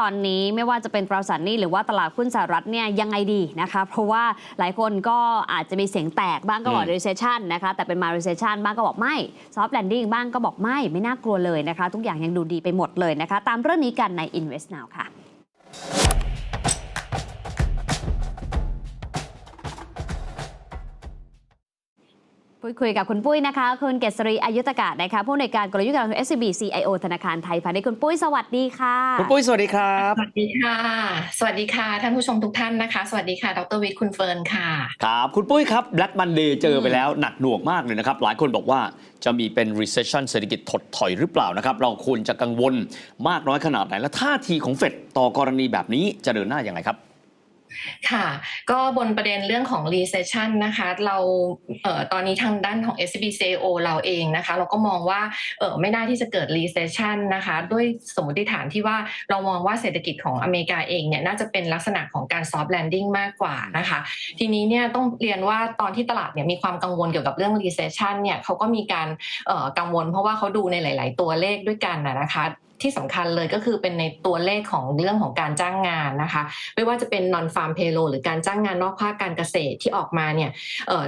ตอนนี้ไม่ว่าจะเป็นตราสารหนี้หรือว่าตลาดหุ้นสหรัฐเนี่ยยังไงดีนะคะ เพราะว่าหลายคนก็อาจจะมีเสียงแตกบ้างก็บอกอืม recession นะคะ แต่เป็นมา recession บ้างก็บอกไม่ soft landing บ้างก็บอกไม่ ไม่น่ากลัวเลยนะคะ ทุกอย่างยังดูดีไปหมดเลยนะคะ ตามเรื่องนี้กันใน Invest Now ค่ะ พูดคุยกับคุณปุ้ยนะคะ คุณเกษรีอายุตกาศนะคะผู้อำนวยการกลยุทธ์การลงทุน SCB CIO ธนาคารไทยพาณิชย์คุณปุ้ยสวัสดีค่ะ คุณปุ้ยสวัสดีครับ สวัสดีค่ะ สวัสดีค่ะ ท่านผู้ชมทุกท่านนะคะ สวัสดีค่ะ ดรวิทย์คุณเฟิร์นค่ะ ครับ คุณปุ้ยครับ Black Monday เจอไปแล้วหนักหน่วงมากเลยนะครับ หลายคนบอกว่าจะมีเป็น recession เศรษฐกิจถดถอยหรือเปล่านะครับ เราควรจะกังวลมากน้อยขนาดไหน และท่าทีของเฟดต่อกรณีแบบนี้จะเดินหน้าอย่างไรครับ ค่ะก็บนประเด็นเรื่องของ recession นะคะเราเอ่อตอนนี้ทางด้านของ SBCO เราเองนะคะ เราก็มองว่าเออไม่น่าที่จะเกิด recession นะคะด้วยสมมติฐานที่ว่าเรามองว่าเศรษฐกิจของอเมริกาเองเนี่ยน่าจะเป็นลักษณะของการ soft landing มากกว่านะคะ ทีนี้เนี่ยต้องเรียนว่าตอนที่ตลาดเนี่ยมีความกังวลเกี่ยวกับเรื่อง recession เนี่ยเขาก็มีการเอ่อกังวลเพราะว่าเขาดูในหลาย ๆ ตัวเลขด้วยกันนะคะ ที่สำคัญเลยก็คือเป็นในตัวเลขของเรื่องของการจ้างงานนะคะ ไม่ว่าจะเป็น non farm payroll หรือการจ้างงานนอกภาคการเกษตรที่ออกมาเนี่ย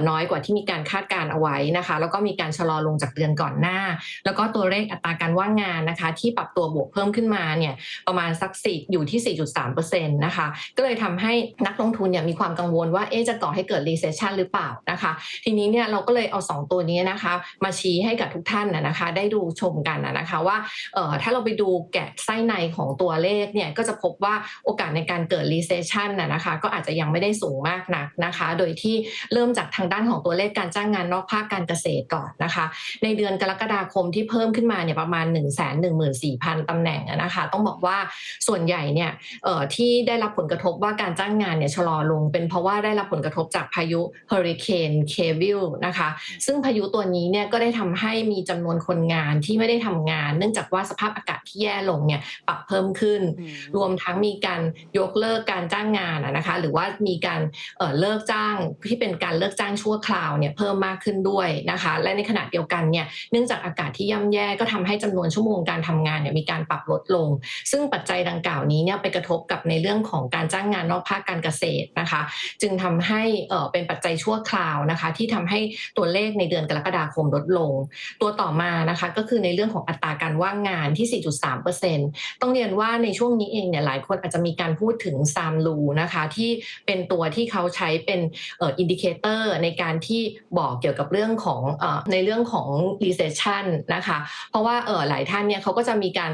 น้อยกว่าที่มีการคาดการเอาไว้นะคะ แล้วก็มีการชะลอลงจากเดือนก่อนหน้า แล้วก็ตัวเลขอัตราการว่างงานนะคะ ที่ปรับตัวบวกเพิ่มขึ้นมาเนี่ยประมาณสักสี่อยู่ที่ 4.3%นะคะ ก็เลยทำให้นักลงทุนเนี่ยมีความกังวลว่าเอ๊จะก่อให้เกิด recession หรือเปล่านะคะ ทีนี้เนี่ยเราก็เลยเอา 2 ตัวนี้นะคะ มาชี้ให้กับทุกท่านนะนะคะ ได้ดูชมกันนะนะคะว่าถ้าเราไปดูแกะไส้ในของตัวเลขเนี่ยก็จะพบว่าโอกาสในการเกิด recession นะนะคะ ก็อาจจะยังไม่ได้สูงมากนักนะคะ โดยที่เริ่มจากทางด้านของตัวเลขการจ้างงานนอกภาคการเกษตรก่อนนะคะ ในเดือนกรกฎาคมที่เพิ่มขึ้นมาเนี่ยประมาณ 1 1 4 0 0 0ตำแหน่งนะคะ ต้องบอกว่าส่วนใหญ่เนี่ยที่ได้รับผลกระทบว่าการจ้างงานเนี่ยชะลอลง เป็นเพราะว่าได้รับผลกระทบจากพายุเฮอริเคนเควิลนะคะ ซึ่งพายุตัวนี้เนี่ยก็ได้ทำให้มีจำนวนคนงานที่ไม่ได้ทำงาน เนื่องจากว่าสภาพอากาศที่แย่ลงเนี่ยปรับเพิ่มขึ้น รวมทั้งมีการยกเลิกการจ้างงานอะนะคะ หรือว่ามีการเอ่อเลิกจ้างที่เป็นการเลิกจ้างชั่วคราวเนี่ยเพิ่มมากขึ้นด้วยนะคะ และในขณะเดียวกันเนี่ยเนื่องจากอากาศที่ย่ำแย่ก็ทำให้จำนวนชั่วโมงการทำงานเนี่ยมีการปรับลดลง ซึ่งปัจจัยดังกล่าวนี้เนี่ยไปกระทบกับในเรื่องของการจ้างงานนอกภาคการเกษตรนะคะ จึงทำให้เอ่อเป็นปัจจัยชั่วคราวนะคะ ที่ทำให้ตัวเลขในเดือนกรกฎาคมลดลง ตัวต่อมานะคะก็คือในเรื่องของอัตราการว่างงานที่4.3%ต้องเรียนว่าในช่วงนี้เองเนี่ยหลายคนอาจจะมีการพูดถึงซามลูนะคะที่เป็นตัวที่เขาใช้เป็นอินดิเคเตอร์ในการที่บอกเกี่ยวกับเรื่องของอในเรื่องของ recession นะคะเพราะว่าหลายท่านเนี่ยเขาก็จะมีการ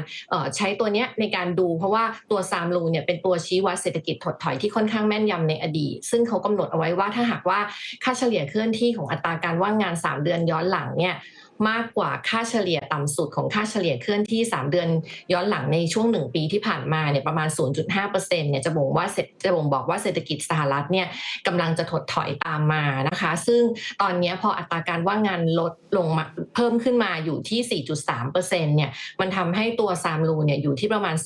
ใช้ตัวเนี้ยในการดูเพราะว่าตัวซามลูเนี่ยเป็นตัวชี้วัดเศรษฐกิจถดถอยที่ค่อนข้างแม่นยำในอดีต ซึ่งเขากำหนดเอาไว้ว่าถ้าหากว่าค่าเฉลี่ยเคลื่อนที่ของอัตราการว่างงาน 3 เดือนย้อนหลังเนี่ย มากกว่าค่าเฉลี่ยต่ำสุดของค่าเฉลี่ยเคลื่อนที่ 3 เดือนย้อนหลังในช่วง 1 ปีที่ผ่านมาเนี่ยประมาณ 0.5%เนี่ยจะบ่งว่าเศรษจะบ่งบอกว่าเศรษฐกิจสหรัฐเนี่ยกำลังจะถดถอยตามมานะคะ ซึ่งตอนเนี้ยพออัตราการว่างงานลดลงมาเพิ่มขึ้นมาอยู่ที่ 4.3%เนี่ยมันทำให้ตัวซามลูเนี่ยอยู่ที่ประมาณ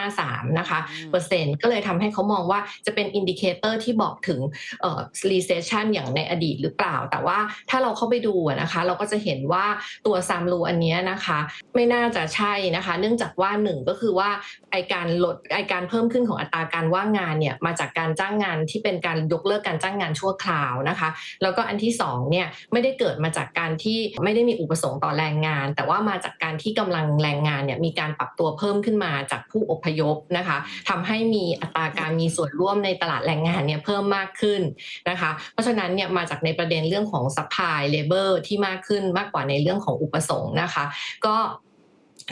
0.53 นะคะอืมเปอร์เซ็นต์ก็เลยทำให้เขามองว่าจะเป็นอินดิเคเตอร์ที่บอกถึงเอ่อ recession อย่างในอดีตหรือเปล่า แต่ว่าถ้าเราเข้าไปดูอะนะคะ เราก็จะเห็นว่าตัวซามลูอันนี้นะคะ ไม่น่าจะใช่นะคะ เนื่องจากว่าหนึ่งก็คือว่าไอการลดไอการเพิ่มขึ้นของอัตราการว่างงานเนี่ยมาจากการจ้างงานที่เป็นการยกเลิกการจ้างงานชั่วคราวนะคะ แล้วก็อันที่สองเนี่ยไม่ได้เกิดมาจากการที่ไม่ได้มีอุปสงค์ต่อแรงงาน แต่ว่ามาจากการที่กำลังแรงงานเนี่ยมีการปรับตัวเพิ่มขึ้นมาจากผู้อพยพนะคะทำให้มีอัตราการมีส่วนร่วมในตลาดแรงงานเนี่ยเพิ่มมากขึ้นนะคะ เพราะฉะนั้นเนี่ยมาจากในประเด็นเรื่องของ supply labor ที่มากขึ้นมากกว่าในเรื่องของอุปสงค์นะคะ ก็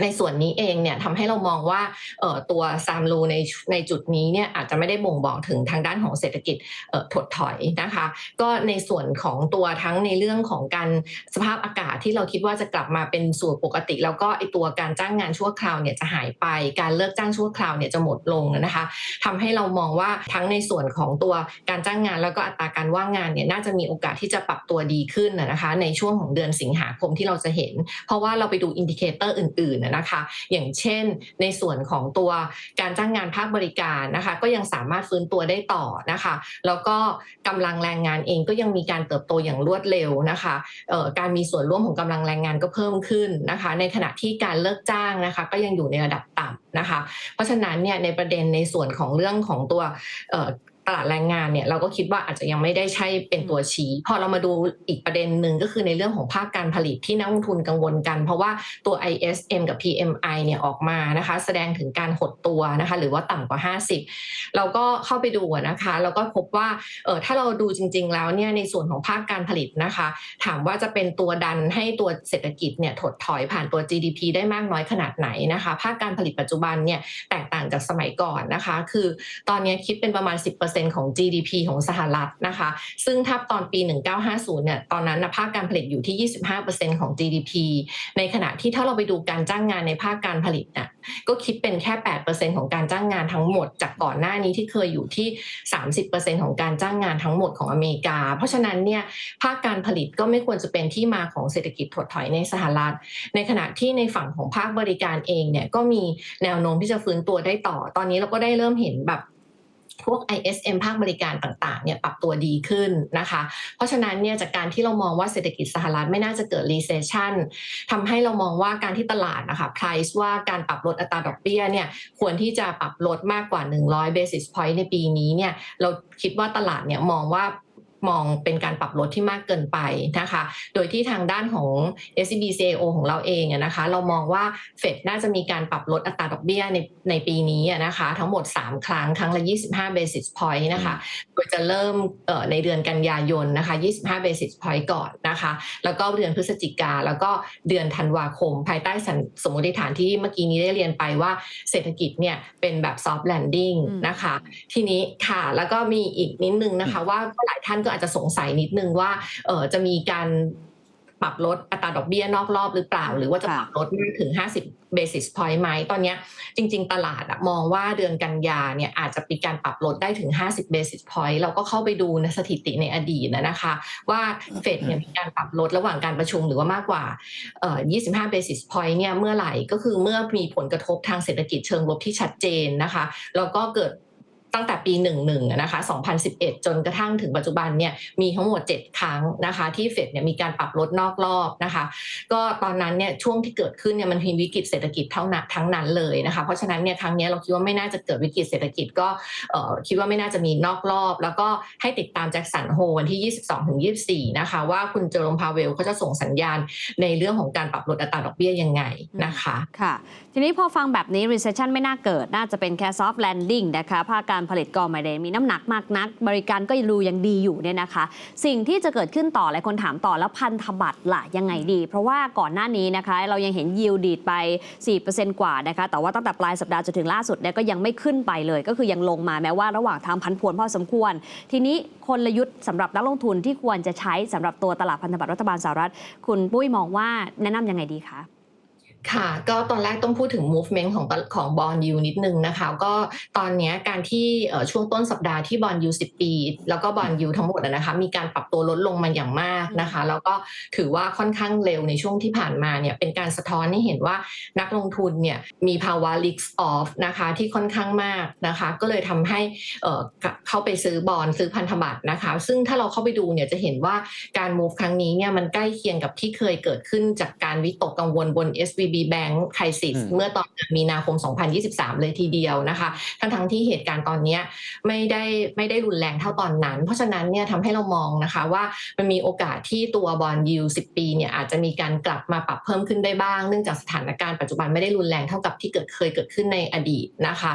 ในส่วนนี้เองเนี่ยทำให้เรามองว่าออตัวซามลูในในจุดนี้เนี่ยอาจจะไม่ได้บ่งบอกถึงทางด้านของเศรษฐกิจออถดถอยนะคะ ก็ในส่วนของตัวทั้งในเรื่องของการสภาพอากาศที่เราคิดว่าจะกลับมาเป็นสู่ปกติ แล้วก็ไอตัวการจ้างงานชั่วคราวเนี่ยจะหายไป การเลิกจ้างชั่วคราวเนี่ยจะหมดลงนะคะทำให้เรามองว่าทั้งในส่วนของตัวการจ้างงานแล้วก็อัตราการว่างงานเนี่ยน่าจะมีโอกาสที่จะปรับตัวดีขึ้นนะคะ ในช่วงของเดือนสิงหาคมที่เราจะเห็น เพราะว่าเราไปดูอินดิเคเตอร์อื่นๆนะคะ อย่างเช่น ในส่วนของตัวการจ้างงานภาคบริการนะคะ ก็ยังสามารถฟื้นตัวได้ต่อนะคะ แล้วก็กำลังแรงงานเองก็ยังมีการเติบโตอย่างรวดเร็วนะคะการมีส่วนร่วมของกำลังแรงงานก็เพิ่มขึ้นนะคะ ในขณะที่การเลิกจ้างนะคะ ก็ยังอยู่ในระดับต่ำนะคะ เพราะฉะนั้นเนี่ยในประเด็นในส่วนของเรื่องของตัว ตลาดแรงงานเนี่ยเราก็คิดว่าอาจจะยังไม่ได้ใช่เป็นตัวชี้ พอเรามาดูอีกประเด็นหนึ่งก็คือในเรื่องของภาคการผลิตที่นักลงทุนกังวลกัน เพราะว่าตัว ISM กับ PMI เนี่ยออกมานะคะ แสดงถึงการหดตัวนะคะ หรือว่าต่ำกว่า 50 เราก็เข้าไปดูอะนะคะเราก็พบว่าเออถ้าเราดูจริง ๆ แล้วเนี่ยในส่วนของภาคการผลิตนะคะ ถามว่าจะเป็นตัวดันให้ตัวเศรษฐกิจเนี่ยถดถอยผ่านตัว GDP ได้มากน้อยขนาดไหนนะคะ ภาคการผลิตปัจจุบันเนี่ยแตกต่างจากสมัยก่อนนะคะ คือตอนนี้คิดเป็นประมาณ 10%ของ GDP ของสหรัฐนะคะ ซึ่งถ้าตอนปี 1950 เนี่ย ตอนนั้นภาคการผลิตอยู่ที่ 25%ของ GDP ในขณะที่ถ้าเราไปดูการจ้างงานในภาคการผลิตน่ะ ก็คิดเป็นแค่ 8%ของการจ้างงานทั้งหมด จากก่อนหน้านี้ที่เคยอยู่ที่ 30%ของการจ้างงานทั้งหมดของอเมริกา เพราะฉะนั้นเนี่ย ภาคการผลิตก็ไม่ควรจะเป็นที่มาของเศรษฐกิจถดถอยในสหรัฐ ในขณะที่ในฝั่งของภาคบริการเองเนี่ย ก็มีแนวโน้มที่จะฟื้นตัวได้ต่อ ตอนนี้เราก็ได้เริ่มเห็นแบบ พวก ISM ภาคบริการต่างๆเนี่ยปรับตัวดีขึ้นนะคะ เพราะฉะนั้นเนี่ยจากการที่เรามองว่าเศรษฐกิจสหรัฐไม่น่าจะเกิด recession ทำให้เรามองว่าการที่ตลาดนะคะ price ว่าการปรับลดอัตราดอกเบี้ยเนี่ยควรที่จะปรับลดมากกว่า 100 basis point ในปีนี้เนี่ยเราคิดว่าตลาดเนี่ยมองว่า มองเป็นการปรับลดที่มากเกินไปนะคะ โดยที่ทางด้านของ SCB CAO ของเราเองนะคะ เรามองว่าเฟดน่าจะมีการปรับลดอัตราดอกเบี้ยในในปีนี้นะคะ ทั้งหมด 3 ครั้ง ครั้งละ 25 basis point นะคะโดยจะเริ่มในเดือนกันยายนนะคะ 25 basis point ก่อนนะคะ แล้วก็เดือนพฤศจิกา แล้วก็เดือนธันวาคม ภายใต้สันสมมติฐานที่เมื่อกี้นี้ได้เรียนไปว่าเศรษฐกิจเนี่ยเป็นแบบ soft landing นะคะ ทีนี้ค่ะ แล้วก็มีอีกนิดนึงนะคะว่าหลายท่านก็อาจจะสงสัยนิดนึงว่าเออจะมีการปรับลดอัตราดอกเบี้ยนอกรอบหรือเปล่า หรือว่าจะปรับลดมากถึง 50 basis point ไหมตอนเนี้ยจริง ๆ ตลาดอะมองว่าเดือนกันยาเนี่ยอาจจะมีการปรับลดได้ถึง 50 basis point เราก็เข้าไปดูในสถิติในอดีตนะนะคะ ว่าเฟดเนี่ยมีการปรับลดระหว่างการประชุมหรือว่ามากกว่าเอ่อ25 basis point เนี่ยเมื่อไหร่ก็คือเมื่อมีผลกระทบทางเศรษฐกิจเชิงลบที่ชัดเจนนะคะแล้วก็เกิด ตั้งแต่ปี 11นะคะ2011 จนกระทั่งถึงปัจจุบันเนี่ยมีทั้งหมด 7 ครั้งนะคะ ที่เฟดเนี่ยมีการปรับลดนอกรอบนะคะ ก็ตอนนั้นเนี่ยช่วงที่เกิดขึ้นเนี่ยมันมีวิกฤตเศรษฐกิจเท่านั้นทั้งนั้นเลยนะคะเพราะฉะนั้นเนี่ยครั้งนี้เราคิดว่าไม่น่าจะเกิดวิกฤตเศรษฐกิจก็คิดว่าไม่น่าจะมีนอกรอบ แล้วก็ให้ติดตามแจ็คสันโฮวันที่ 22ถึง24 นะคะ ว่าคุณเจอร์มพาเวลเขาจะส่งสัญญาณในเรื่องของการปรับลดอัตราดอกเบี้ยยังไงนะคะค่ะ ทีนี้พอฟังแบบนี้ recession ไม่น่าเกิดน่าจะเป็นแค่ soft landing นะคะภาคการผลิตก็ไม่ได้มีน้ำหนักมากนัก บริการก็ยังดูยังดีอยู่เนี่ยนะคะ สิ่งที่จะเกิดขึ้นต่อหลายคนถามต่อแล้วพันธบัตรล่ะยังไงดี เพราะว่าก่อนหน้านี้นะคะ เรายังเห็นยิวดีดไป 4%กว่านะคะแต่ว่าตั้งแต่ปลายสัปดาห์จนถึงล่าสุดเนี่ยก็ยังไม่ขึ้นไปเลย ก็คือยังลงมาแม้ว่าระหว่างทางพันพวนพอสมควร ทีนี้กลยุทธ์สำหรับนักลงทุนที่ควรจะใช้สำหรับตัวตลาดพันธบัตรรัฐบาลสหรัฐ คุณปุ้ยมองว่าแนะนำยังไงดีคะ ค่ะ ก็ตอนแรกต้องพูดถึง movement ของของบอลยูนิดนึงนะคะ ก็ตอนนี้การที่ช่วงต้นสัปดาห์ที่บอลยู10ปี แล้วก็บอลยูทั้งหมดนะคะมีการปรับตัวลดลงมาอย่างมากนะคะ แล้วก็ถือว่าค่อนข้างเร็วในช่วงที่ผ่านมาเนี่ยเป็นการสะท้อนให้เห็นว่านักลงทุนเนี่ยมีภาวะ risk off นะคะที่ค่อนข้างมากนะคะ ก็เลยทำให้เอ่อเข้าไปซื้อบอลซื้อพันธบัตรนะคะ ซึ่งถ้าเราเข้าไปดูเนี่ยจะเห็นว่าการ move ครั้งนี้เนี่ยมันใกล้เคียงกับที่เคยเกิดขึ้นจากการวิตกกังวลบน SVB Bank Crisis อืมเมื่อตอนมีนาคม 2023 เลยทีเดียวนะคะ ทั้งทั้งๆที่เหตุการณ์ตอนเนี้ยไม่ได้ไม่ได้รุนแรงเท่าตอนนั้น เพราะฉะนั้นเนี่ยทำให้เรามองนะคะว่ามันมีโอกาสที่ตัวบอลยู10ปีเนี่ยอาจจะมีการกลับมาปรับเพิ่มขึ้นได้บ้าง เนื่องจากสถานการณ์ปัจจุบันไม่ได้รุนแรงเท่ากับที่เกิดเคยเกิดขึ้นในอดีตนะคะ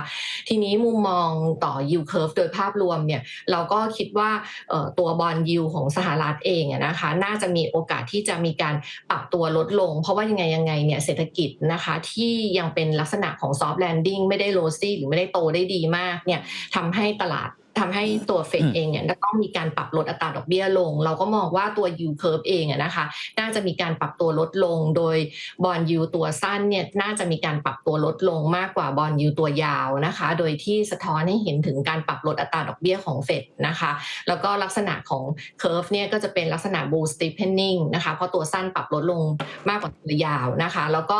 ทีนี้มุมมองต่อ yield curve โดยภาพรวมเนี่ยเราก็คิดว่าเอ่อตัวบอลยูของสหรัฐเองอะนะคะ น่าจะมีโอกาสที่จะมีการปรับตัวลดลง เพราะว่ายังไงยังไงเนี่ยเศรษฐกิจนะคะที่ยังเป็นลักษณะของซอฟต์แลนดิ้งไม่ได้โรซี่หรือไม่ได้โตได้ดีมากเนี่ยทำให้ตลาด ทำให้ตัวเฟดอืมเองเนี่ยจะต้องมีการปรับลดอัตราดอกเบี้ยลง เราก็มองว่าตัว yield curve เองอะนะคะ น่าจะมีการปรับตัวลดลง โดยบอลยูตัวสั้นเนี่ยน่าจะมีการปรับตัวลดลงมากกว่าบอลยูตัวยาวนะคะ โดยที่สะท้อนให้เห็นถึงการปรับลดอัตราดอกเบี้ยของเฟดนะคะ แล้วก็ลักษณะของ curve เนี่ยก็จะเป็นลักษณะ bull steepening นะคะ เพราะตัวสั้นปรับลดลงมากกว่าตัวยาวนะคะ แล้วก็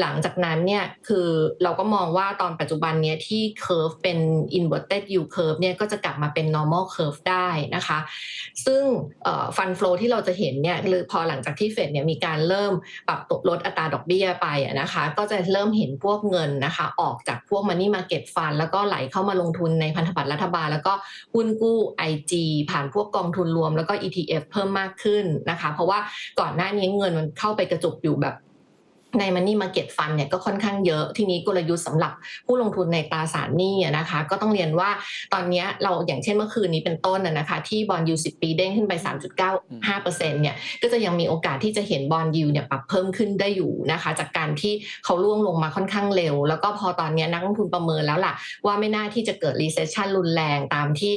หลังจากนั้นเนี่ยคือเราก็มองว่าตอนปัจจุบันเนี้ยที่ curve เป็น inverted yield curve เนี่ยก็จะกลับมาเป็น normal curve ได้นะคะ ซึ่งฟัน flow ที่เราจะเห็นเนี่ยคือพอหลังจากที่เฟดเนี่ยมีการเริ่มปรับลดอัตราดอกเบี้ยไปนะคะ ก็จะเริ่มเห็นพวกเงินนะคะ ออกจากพวก money market fund แล้วก็ไหลเข้ามาลงทุนในพันธบัตรรัฐบาล แล้วก็หุ้นกู้ IG ผ่านพวกกองทุนรวมแล้วก็ ETF เพิ่มมากขึ้นนะคะ เพราะว่าก่อนหน้านี้เงินมันเข้าไปกระจุกอยู่แบบ ใน Money Market Fund เนี่ยก็ค่อนข้างเยอะทีนี้กลยุทธ์สำหรับผู้ลงทุนในตราสารหนี้นะคะ ก็ต้องเรียนว่าตอนนี้เราอย่างเช่นเมื่อคืนนี้เป็นต้นนะคะ ที่บอลยู10ปีเด้งขึ้นไป 3.95%เนี่ยก็จะยังมีโอกาสที่จะเห็นบอลยูเนี่ยปรับเพิ่มขึ้นได้อยู่นะคะ จากการที่เขาล่วงลงมาค่อนข้างเร็ว แล้วก็พอตอนนี้นักลงทุนประเมินแล้วล่ะว่าไม่น่าที่จะเกิด recession รุนแรงตามที่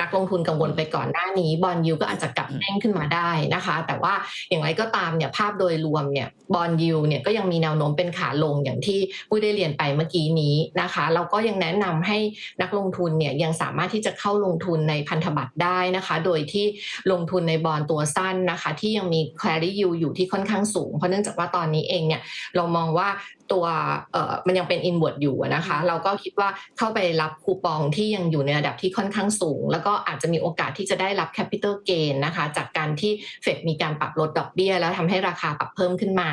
นักลงทุนกังวลไปก่อนหน้านี้บอลยูก็อาจจะกลับเด้งขึ้นมาได้นะคะ แต่ว่าอย่างไรก็ตามเนี่ยภาพโดยรวมเนี่ยบอลยูเนี่ยก็ยังมีแนวโน้มเป็นขาลงอย่างที่ปุ้ได้เรียนไปเมื่อกี้นี้นะคะ เราก็ยังแนะนำให้นักลงทุนเนี่ยยังสามารถที่จะเข้าลงทุนในพันธบัตรได้นะคะ โดยที่ลงทุนในบอลตัวสั้นนะคะ ที่ยังมี carry yield อยู่ที่ค่อนข้างสูง เพราะเนื่องจากว่าตอนนี้เองเนี่ยเรามองว่า ตัวเอ่อมันยังเป็น inward อยู่อะนะคะ เราก็คิดว่าเข้าไปรับคูปองที่ยังอยู่ในระดับที่ค่อนข้างสูง แล้วก็อาจจะมีโอกาสที่จะได้รับ capital gain นะคะ จากการที่เฟดมีการปรับลดดอกเบี้ย แล้วทำให้ราคาปรับเพิ่มขึ้นมา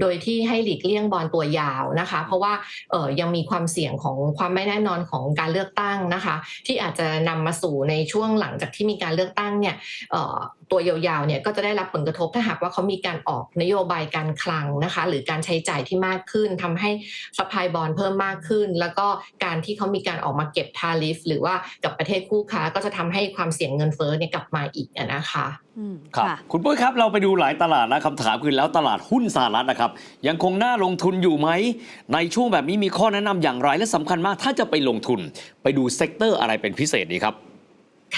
โดยที่ให้หลีกเลี่ยงบอลตัวยาวนะคะ เพราะว่าเอ่อยังมีความเสี่ยงของความไม่แน่นอนของการเลือกตั้งนะคะ ที่อาจจะนำมาสู่ในช่วงหลังจากที่มีการเลือกตั้งเนี่ยเอ่อตัวยาวๆเนี่ยก็จะได้รับผลกระทบถ้าหากว่าเขามีการออกนโยบายการคลังนะคะ หรือการใช้จ่ายที่มากขึ้นทำให้สปายบอลเพิ่มมากขึ้น แล้วก็การที่เขามีการออกมาเก็บทาริฟหรือว่ากับประเทศคู่ค้าก็จะทำให้ความเสี่ยงเงินเฟ้อเนี่ยกลับมาอีกอะนะคะอืมครับค่ะคุณปุ้ยครับเราไปดูหลายตลาดแล้วคำถามคือแล้วตลาดหุ้นสหรัฐนะครับ ยังคงน่าลงทุนอยู่ไหม ในช่วงแบบนี้มีข้อแนะนำอย่างไรและสำคัญมากถ้าจะไปลงทุน ไปดูเซกเตอร์อะไรเป็นพิเศษดีครับ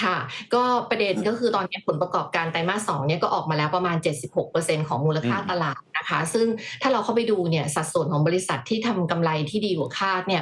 ค่ะก็ประเด็นก็คือตอนนี้ผลประกอบการไตรมาสสองเนี่ยก็ออกมาแล้วประมาณ 76%ของมูลค่าอืมตลาด นะคะ ซึ่งถ้าเราเข้าไปดูเนี่ยสัดส่วนของบริษัทที่ทำกำไรที่ดีกว่าคาดเนี่ย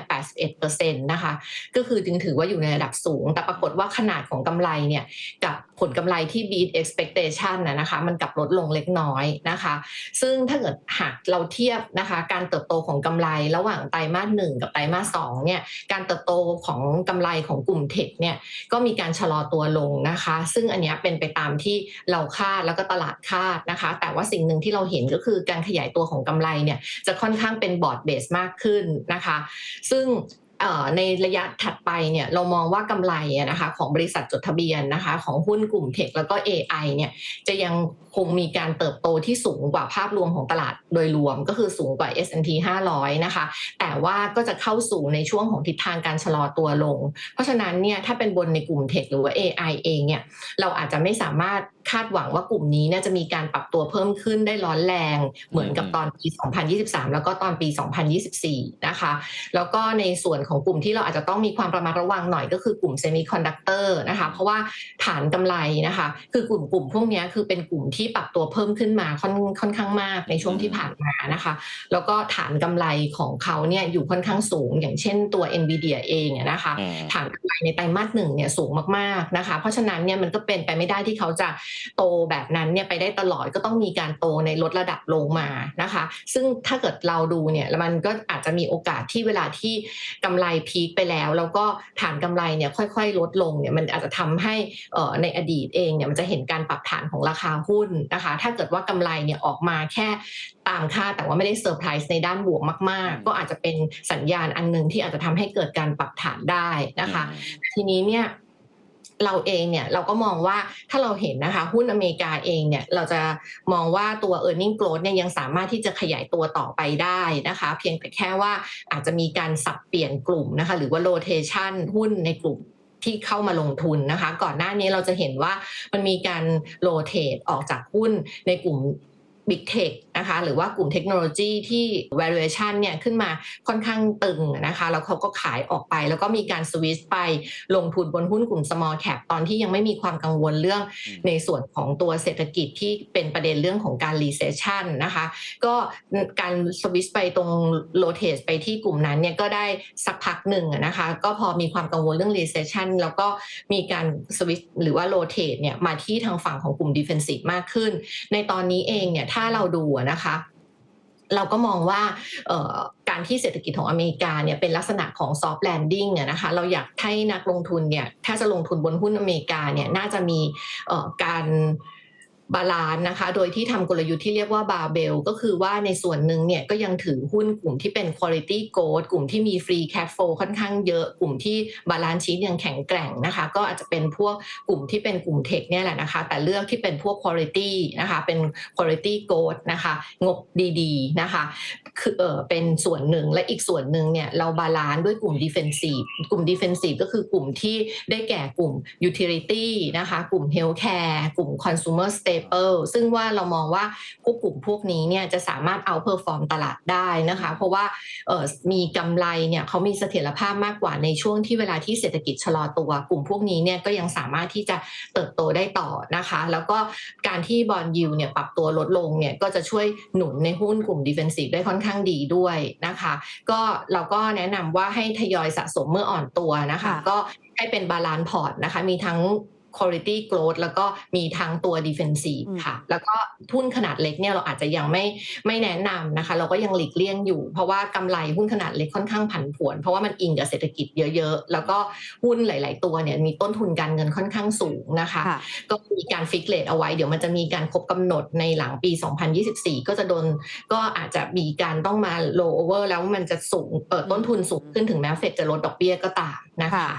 81%นะคะ ก็คือจึงถือว่าอยู่ในระดับสูง แต่ปรากฏว่าขนาดของกำไรเนี่ยกับ ลกำไรที่ beat expectation นะนะคะมันกลับลดลงเล็กน้อยนะคะ ซึ่งถ้าเกิดหากเราเทียบนะคะการเติบโตของกำไรระหว่างไตรมาสหนึ่งกับไตรมาสสองเนี่ยการเติบโตของกำไรของกลุ่มเทคเนี่ยก็มีการชะลอตัวลงนะคะ ซึ่งอันนี้เป็นไปตามที่เราคาดแล้วก็ตลาดคาดนะคะ แต่ว่าสิ่งหนึ่งที่เราเห็นก็คือการขยายตัวของกำไรเนี่ยจะค่อนข้างเป็นบอร์ดเบสมากขึ้นนะคะ ซึ่ง ในระยะถัดไปเนี่ยเรามองว่ากำไรนะคะของบริษัทจดทะเบียนนะคะของหุ้นกลุ่มเทคแล้วก็ AI เนี่ยจะยังคงมีการเติบโตที่สูงกว่าภาพรวมของตลาดโดยรวมก็คือสูงกว่า S&P 500 นะคะ แต่ว่าก็จะเข้าสู่ในช่วงของทิศทางการชะลอตัวลง เพราะฉะนั้นเนี่ยถ้าเป็นบนในกลุ่มเทคหรือว่า AI เองเนี่ยเราอาจจะไม่สามารถคาดหวังว่ากลุ่มนี้เนี่ยจะมีการปรับตัวเพิ่มขึ้นได้ร้อนแรง เหมือนกับตอนปี 2023 แล้วก็ตอนปี 2024 นะคะ แล้วก็ในส่วนของกลุ่มที่เราอาจจะต้องมีความระมัดระวังหน่อยก็คือกลุ่มเซมิคอนดักเตอร์นะคะเพราะว่าฐานกำไรนะคะคือกลุ่มกลุ่มพวกเนี้ยคือเป็นกลุ่มที่ปรับตัวเพิ่มขึ้นมาค่อนค่อนข้างมากในช่วงที่ผ่านมานะคะ แล้วก็ฐานกำไรของเขาเนี่ยอยู่ค่อนข้างสูง อย่างเช่นตัว NVIDIA เองอะนะคะอืมฐานกำไรในไตรมาสหนึ่งเนี่ยสูงมากๆนะคะเพราะฉะนั้นเนี่ยมันก็เป็นไปไม่ได้ที่เขาจะโตแบบนั้นเนี่ยไปได้ตลอดก็ต้องมีการโตในลดระดับลงมานะคะ ซึ่งถ้าเกิดเราดูเนี่ยแล้วมันก็อาจจะมีโอกาสที่เวลาที่กำไรพีคไปแล้ว แล้วก็ฐานกำไรเนี่ยค่อย ๆ ลดลงเนี่ยมันอาจจะทำให้เอ่อในอดีตเองเนี่ยมันจะเห็นการปรับฐานของราคาหุ้นนะคะ ถ้าเกิดว่ากำไรเนี่ยออกมาแค่ตามค่าดแต่ว่าไม่ได้เซอร์ไพรส์ในด้านบวกมาก ๆ ก็อาจจะเป็นสัญญาณอันหนึ่งที่อาจจะทำให้เกิดการปรับฐานได้นะคะ ทีนี้เนี่ย เราเองเนี่ยเราก็มองว่าถ้าเราเห็นนะคะหุ้นอเมริกาเองเนี่ยเราจะมองว่าตัว e a r n i n g growth เนี่ยยังสามารถที่จะขยายตัวต่อไปได้นะคะ เพียงแต่แค่ว่าอาจจะมีการสับเปลี่ยนกลุ่มนะคะหรือว่า rotation หุ้นในกลุ่มที่เข้ามาลงทุนนะคะ ก่อนหน้านี้เราจะเห็นว่ามันมีการโ o เ a t e ออกจากหุ้นในกลุ่ม Big Tech นะคะหรือว่ากลุ่มเทคโนโลยีที่ valuation เนี่ยขึ้นมาค่อนข้างตึงนะคะแล้วเขาก็ขายออกไป แล้วก็มีการสวิสไปลงทุนบนหุ้นกลุ่ม small cap ตอนที่ยังไม่มีความกังวลเรื่องอืมในส่วนของตัวเศรษฐกิจที่เป็นประเด็นเรื่องของการ recession นะคะก็การสวิสไปตรงโลเทสไปที่กลุ่มนั้นเนี่ยก็ได้สักพักหนึ่งอะนะคะก็พอมีความกังวลเรื่อง recession แล้วก็มีการสวิสหรือว่าโลเทสเนี่ยมาที่ทางฝั่งของกลุ่ม defensive มากขึ้น ในตอนนี้เองเนี่ยถ้าเราดูนะคะเราก็มองว่าการที่เศรษฐกิจของอเมริกาเนี่ยเป็นลักษณะของ soft landing อะนะคะเราอยากให้นักลงทุนเนี่ยถ้าจะลงทุนบนหุ้นอเมริกาเนี่ยน่าจะมีการ บาลานซ์นะคะ โดยที่ทำกลยุทธ์ที่เรียกว่าบาเบลก็คือว่าในส่วนหนึ่งเนี่ยก็ยังถือหุ้นกลุ่มที่เป็น quality g o กลุ่มที่มี free cash flow ค่อนข้างเยอะ กลุ่มที่บาลานซ์ชีตยังแข็งแกร่งนะคะ ก็อาจจะเป็นพวกกลุ่มที่เป็นกลุ่มเทคเนี่ยแหละนะคะ แต่เลือกที่เป็นพวก quality นะคะ เป็น quality g o กนะคะ งบดีๆนะคะคือเออเป็นส่วนหนึ่งและอีกส่วนหนึ่งเนี่ยเราบาลานซ์ด้วยกลุ่ม defensive กลุ่ม defensive ก็คือกลุ่มที่ได้แก่กลุ่ม utility นะคะ กลุ่ม healthcare กลุ่ม consumer staple ซึ่งว่าเรามองว่าพวกกลุ่มพวกนี้เนี่ยจะสามารถเอา perform ตลาดได้นะคะ เพราะว่าเออมีกำไรเนี่ยเขามีเสถียรภาพมากกว่าในช่วงที่เวลาที่เศรษฐกิจชะลอตัว กลุ่มพวกนี้เนี่ยก็ยังสามารถที่จะเติบโตได้ต่อนะคะ แล้วก็การที่บอลยูเนี่ยปรับตัวลดลงเนี่ยก็จะช่วยหนุนในหุ้นกลุ่ม defensive ได้ค่อนข้างดีด้วยนะคะ ก็เราก็แนะนำว่าให้ทยอยสะสมเมื่ออ่อนตัวนะคะค่ะก็ให้เป็นบาลานซ์พอร์ตนะคะ มีทั้ง quality growth แล้วก็มีทั้งตัว defensive อืมค่ะ แล้วก็หุ้นขนาดเล็กเนี่ยเราอาจจะยังไม่ไม่แนะนำนะคะ เราก็ยังหลีกเลี่ยงอยู่ เพราะว่ากำไรหุ้นขนาดเล็กค่อนข้างผันผวน เพราะว่ามันอิงกับเศรษฐกิจเยอะๆ แล้วก็หุ้นหลาย ๆ ตัวเนี่ยมีต้นทุนการเงินค่อนข้างสูงนะคะค่ะก็มีการฟิกเลตเอาไว้ เดี๋ยวมันจะมีการครบกำหนดในหลังปี 2024 ก็จะโดนก็อาจจะมีการต้องมา low over แล้วมันจะสูงเปิดต้นทุนสูงขึ้นถึงแม้เฟดจะลดดอกเบี้ยก็ตามนะคะค่ะ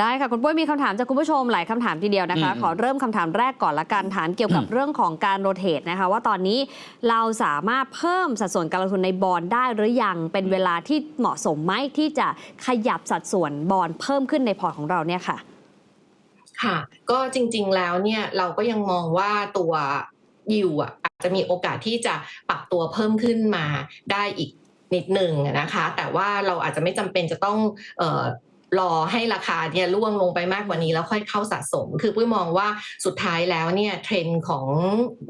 ได้ค่ะ คุณปุ้ยมีคำถามจากคุณผู้ชมหลายคำถามทีเดียวนะคะอืมขอเริ่มคำถามแรกก่อนละกันฐานเกี่ยวกับอืมเรื่องของการโรเตทนะคะ ว่าตอนนี้เราสามารถเพิ่มสัดส่วนการลงทุนในบอลได้หรือยังเป็นเวลาที่เหมาะสมไหมที่จะขยับสัดส่วนบอลเพิ่มขึ้นในพอร์ตของเราเนี่ยค่ะ ค่ะ ก็จริง ๆแล้วเนี่ยเราก็ยังมองว่าตัวยิวอะอาจจะมีโอกาสที่จะปรับตัวเพิ่มขึ้นมาได้อีกนิดหนึ่งอะนะคะ แต่ว่าเราอาจจะไม่จำเป็นจะต้องเอ่อ รอให้ราคาเนี่ยร่วงลงไปมากกว่านี้แล้วค่อยเข้าสะสม คือปุ้ยมองว่าสุดท้ายแล้วเนี่ยเทรนด์ของ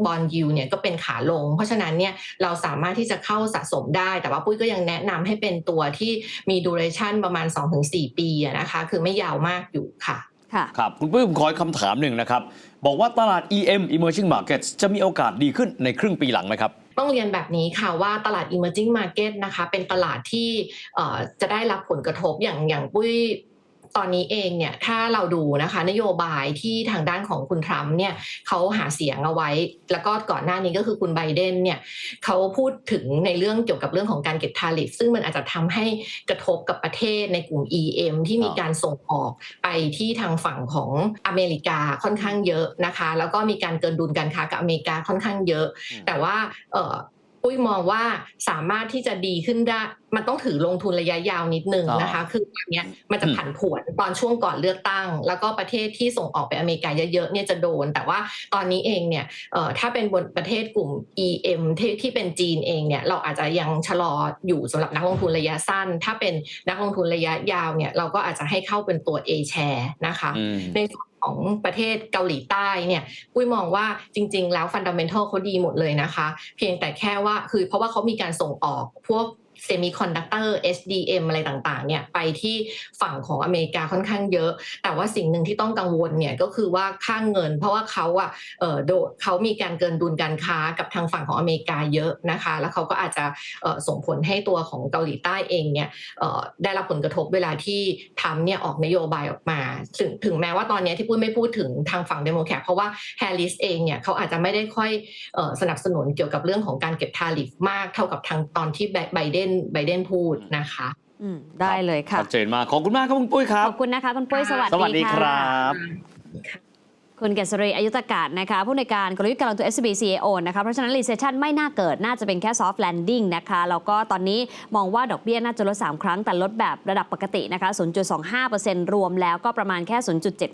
บอลยูเนี่ยก็เป็นขาลง เพราะฉะนั้นเนี่ยเราสามารถที่จะเข้าสะสมได้ แต่ว่าปุ้ยก็ยังแนะนำให้เป็นตัวที่มีดูเรชันประมาณ 2-4 ปีอะนะคะ คือไม่ยาวมากอยู่ค่ะค่ะครับ คุณปุ้ยผมขออีกคำถามหนึ่งนะครับ บอกว่าตลาด EM Emerging Markets จะมีโอกาสดีขึ้นในครึ่งปีหลังไหมครับ ต้องเรียนแบบนี้ค่ะว่าตลาด emerging market นะคะเป็นตลาดที่จะได้รับผลกระทบอย่างอย่างปุ้ย ตอนนี้เองเนี่ยถ้าเราดูนะคะนโยบายที่ทางด้านของคุณทรัมป์เนี่ยเขาหาเสียงเอาไว้ แล้วก็ก่อนหน้านี้ก็คือคุณไบเดนเนี่ยเขาพูดถึงในเรื่องเกี่ยวกับเรื่องของการเก็บทาริฟซึ่งมันอาจจะทำให้กระทบกับประเทศในกลุ่ม EM ที่มีการส่งออกไปที่ทางฝั่งของอเมริกาค่อนข้างเยอะนะคะ แล้วก็มีการเกินดุลการค้ากับอเมริกาค่อนข้างเยอะอืมแต่ว่าเออ ปุ้ยมองว่าสามารถที่จะดีขึ้นได้ มันต้องถือลงทุนระยะยาวนิดนึงนะคะ คืออันเนี้ยมันจะผันผวนตอนช่วงก่อนเลือกตั้ง แล้วก็ประเทศที่ส่งออกไปอเมริกาเยอะๆเนี่ยจะโดน แต่ว่าตอนนี้เองเนี่ยเอ่อถ้าเป็นบนประเทศกลุ่ม EM ที่ที่เป็นจีนเองเนี่ยเราอาจจะยังชะลออยู่สำหรับนักลงทุนระยะสั้น ถ้าเป็นนักลงทุนระยะยาวเนี่ยเราก็อาจจะให้เข้าเป็นตัว A share นะคะอืมในส่วน ของประเทศเกาหลีใต้เนี่ยปุ้ยมองว่าจริง ๆ แล้วฟันดัมเ n นทัลเขาดีหมดเลยนะคะ เพียงแต่แค่ว่าคือเพราะว่าเขามีการส่งออกพวก เซมิคอนดักเตอร์ SDM อะไรต่างๆเนี่ยไปที่ฝั่งของอเมริกาค่อนข้างเยอะ แต่ว่าสิ่งหนึ่งที่ต้องกังวลเนี่ยก็คือว่าค่างเงิน เพราะว่าเขาอะเออโดเขามีการเกินดุลการค้ากับทางฝั่งของอเมริกาเยอะนะคะ แล้วเขาก็อาจจะส่งผลให้ตัวของเกาหลีใต้เองเนี่ยได้รับผลกระทบเวลาที่ทำเนี่ยออกนโยบายออกมาถึงถึงแม้ว่าตอนนี้ที่ปุ้ยไม่พูดถึงทางฝั่งเดโมแครตเพราะว่าแฮร์ริสเองเนี่ยเขาอาจจะไม่ได้ค่อยสนับสนุนเกี่ยวกับเรื่องของการเก็บทาริฟมากเท่ากับทางตอนที่ไบเดนไบเดนพูดนะคะอืมได้เลยค่ะชัดเจนมากขอบคุณมากครับคุณปุ้ยครับ ขอบคุณนะคะคุณปุ้ยสวัสสวัสดีดีครัค่ะบค่ะ คุณเกษรีอายุตกาศนะคะผู้ในการกลยุทธ์การลงทุน SCB CAO นะคะเพราะฉะนั้น recession ไม่น่าเกิดน่าจะเป็นแค่ soft landing นะคะแล้วก็ตอนนี้มองว่าดอกเบี้ยน่าจะลด 3 ครั้ง แต่ลดแบบระดับปกตินะคะ 0.25%รวมแล้วก็ประมาณแค่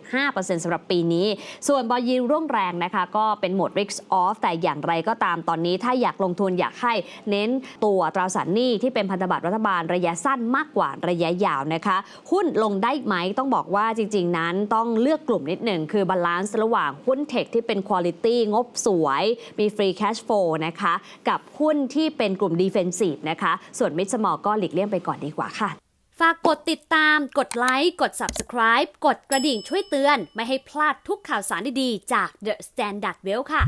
0.75%สำหรับปีนี้ ส่วนบอยิวร่วงแรงนะคะก็เป็นโหมด risk off แต่อย่างไรก็ตามตอนนี้ถ้าอยากลงทุนอยากให้เน้นตัวตราสารหนี้ที่เป็นพันธบัตรรัฐบาลระยะสั้นมากกว่าระยะยาวนะคะ หุ้นลงได้ไหมต้องบอกว่าจริง ๆ นั้นต้องเลือกกลุ่มนิดหนึ่งคือบาลานซ์ระหว่างหุ้นเทคที่เป็นคุณภาพงบสวย มีฟรีแคชโฟนะคะ กับหุ้นที่เป็นกลุ่มดีเฟนซีฟนะคะ ส่วนมิดสมอลก็หลีกเลี่ยงไปก่อนดีกว่าค่ะ ฝากกดติดตาม กดไลค์ กด Subscribe กดกระดิ่งช่วยเตือน ไม่ให้พลาดทุกข่าวสารดีๆ จาก The Standard Well ค่ะ